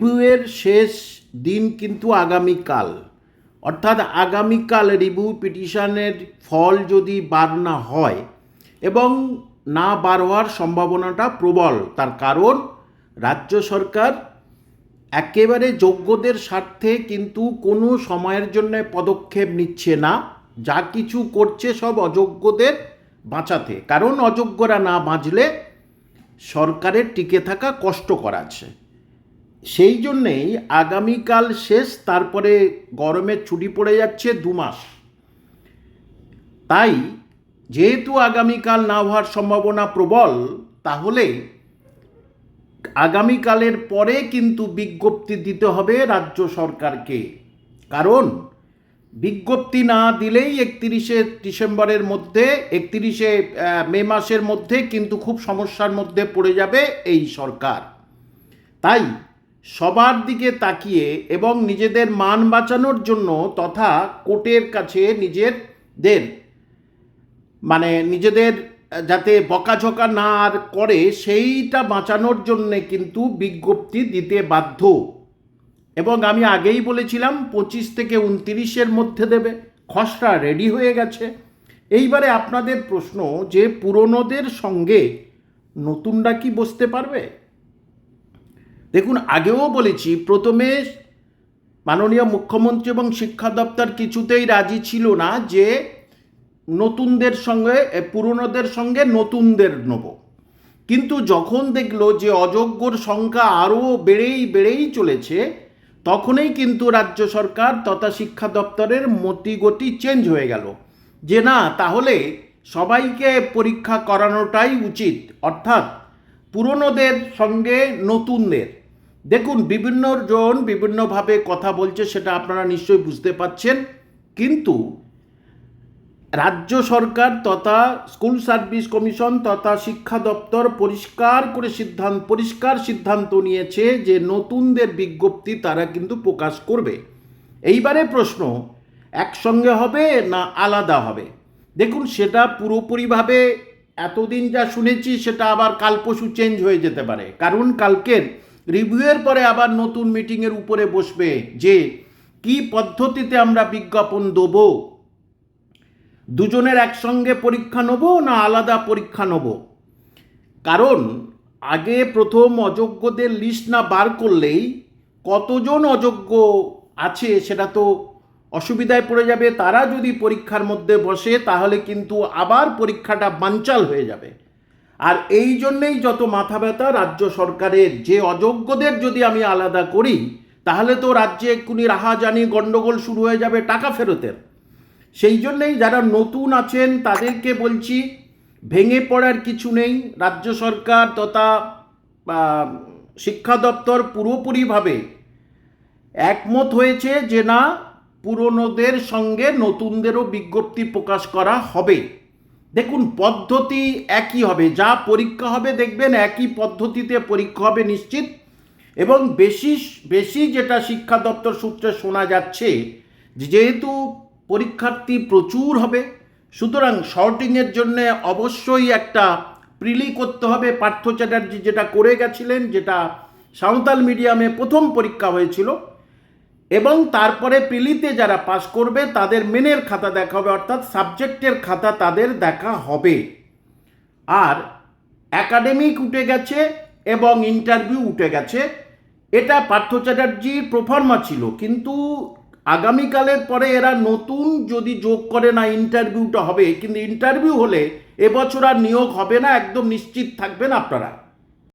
রিভিউয়ের শেষ দিন কিন্তু আগামীকাল। অর্থাৎ আগামীকাল রিভিউ পিটিশনের ফল যদি বার না হয় এবং না বার হওয়ার সম্ভাবনাটা প্রবল, তার কারণ রাজ্য সরকার একেবারে যোগ্যদের স্বার্থে কিন্তু কোনো সময়ের জন্য পদক্ষেপ নিচ্ছে না। যা কিছু করছে সব অযোগ্যদের বাঁচাতে। কারণ অযোগ্যরা না বাঁচলে সরকারের টিকে থাকা কষ্টকর আছে। সেই জন্যেই আগামীকাল শেষ, তারপরে গরমের ছুটি পড়ে যাচ্ছে দু মাস। তাই যেহেতু আগামীকাল না হওয়ার সম্ভাবনা প্রবল, তাহলে আগামীকালের পরে কিন্তু বিজ্ঞপ্তি দিতে হবে রাজ্য সরকারকে। কারণ বিজ্ঞপ্তি না দিলেই একত্রিশে ডিসেম্বরের মধ্যে, একত্রিশে মে মাসের মধ্যে কিন্তু খুব সমস্যার মধ্যে পড়ে যাবে এই সরকার। তাই সবার দিকে তাকিয়ে এবং নিজেদের মান বাঁচানোর জন্য তথা কোর্টের কাছে নিজেদের মানে নিজেদের যাতে বকাঝকা না আর করে, সেইটা বাঁচানোর জন্যে কিন্তু বিজ্ঞপ্তি দিতে বাধ্য। এবং আমি আগেই বলেছিলাম, পঁচিশ থেকে উনতিরিশের মধ্যে দেবে। খসড়া রেডি হয়ে গেছে। এইবারে আপনাদের প্রশ্ন যে পুরনোদের সঙ্গে নতুনরা কি বসতে পারবে? দেখুন, আগেও বলেছি, প্রথমে মাননীয় মুখ্যমন্ত্রী এবং শিক্ষা দপ্তর কিছুতেই রাজি ছিল না যে নতুনদের সঙ্গে পুরনোদের সঙ্গে নতুনদের নেব। কিন্তু যখন দেখল যে অযোগ্যর সংখ্যা আরও বেড়েই বেড়েই চলেছে, তখনই কিন্তু রাজ্য সরকার তথা শিক্ষা দপ্তরের মতিগতি চেঞ্জ হয়ে গেল। যে না, তাহলে সবাইকে পরীক্ষা করানোটাই উচিত, অর্থাৎ পুরনোদের সঙ্গে নতুনদের। দেখুন বিভিন্ন জন বিভিন্নভাবে কথা বলছে, সেটা আপনারা নিশ্চয়ই বুঝতে পাচ্ছেন। কিন্তু রাজ্য সরকার তথা স্কুল সার্ভিস কমিশন তথা শিক্ষা দপ্তর পরিষ্কার করে সিদ্ধান্ত, পরিষ্কার সিদ্ধান্ত নিয়েছে যে নতুনদের বিজ্ঞপ্তি তারা কিন্তু প্রকাশ করবে। এইবারে প্রশ্ন, একসঙ্গে হবে না আলাদা হবে? দেখুন, সেটা পুরোপুরিভাবে এতদিন যা শুনেছি, সেটা আবার কাল পশু চেঞ্জ হয়ে যেতে পারে। কারণ কালকের রিভিউয়ের পরে আবার নতুন মিটিংয়ের উপরে বসবে যে, কি পদ্ধতিতে আমরা বিজ্ঞাপন দেবো? দুজনের একসঙ্গে পরীক্ষা নেব না আলাদা পরীক্ষা নেব? কারণ, আগে প্রথম অযোগ্যদের লিস্ট না বার করলেই কতজন অযোগ্য আছে সেটা তো অসুবিধায় পড়ে যাবে। তারা যদি পরীক্ষার মধ্যে বসে তাহলে কিন্তু আবার পরীক্ষাটা বানচাল হয়ে যাবে। আর এই জন্যেই যত মাথা ব্যথা, রাজ্য সরকারের যে অযোগ্যদের যদি আমি আলাদা করি, তাহলে তো রাজ্যে এক্ষুনি রাহাজানি গণ্ডগোল শুরু হয়ে যাবে টাকা ফেরতের। সেই জন্যেই যারা নতুন আছেন, তাদেরকে বলছি, ভেঙে পড়ার কিছু নেই। রাজ্য সরকার তথা শিক্ষা দপ্তর পুরোপুরিভাবে একমত হয়েছে যে না, পুরনোদের সঙ্গে নতুনদেরও বিজ্ঞপ্তি প্রকাশ করা হবে। দেখুন, পদ্ধতি একই হবে। যা পরীক্ষা হবে, দেখবেন একই পদ্ধতিতে পরীক্ষা হবে নিশ্চিত। এবং বেশি বেশি যেটা শিক্ষা দপ্তর সূত্রে শোনা যাচ্ছে যেহেতু পরীক্ষার্থী প্রচুর হবে, সুতরাং শর্টিংয়ের জন্য অবশ্যই একটা প্রিলি করতে হবে। পার্থ চ্যাটার্জি যেটা করে গেছিলেন, যেটা সাঁওতাল মিডিয়ামে প্রথম পরীক্ষা হয়েছিল এবং তারপরে প্রিলিতে যারা পাস করবে, তাদের মেনের খাতা দেখা হবে, অর্থাৎ সাবজেক্টের খাতা তাদের দেখা হবে। আর অ্যাকাডেমিক উঠে গেছে এবং ইন্টারভিউ উঠে গেছে। এটা পার্থ চ্যাটার্জির প্রফর্মা ছিল, কিন্তু আগামীকালের পরে এরা নতুন যদি যোগ করে না ইন্টারভিউটা হবে। কিন্তু ইন্টারভিউ হলে এবছর আর নিয়োগ হবে না, একদম নিশ্চিত থাকবেন আপনারা।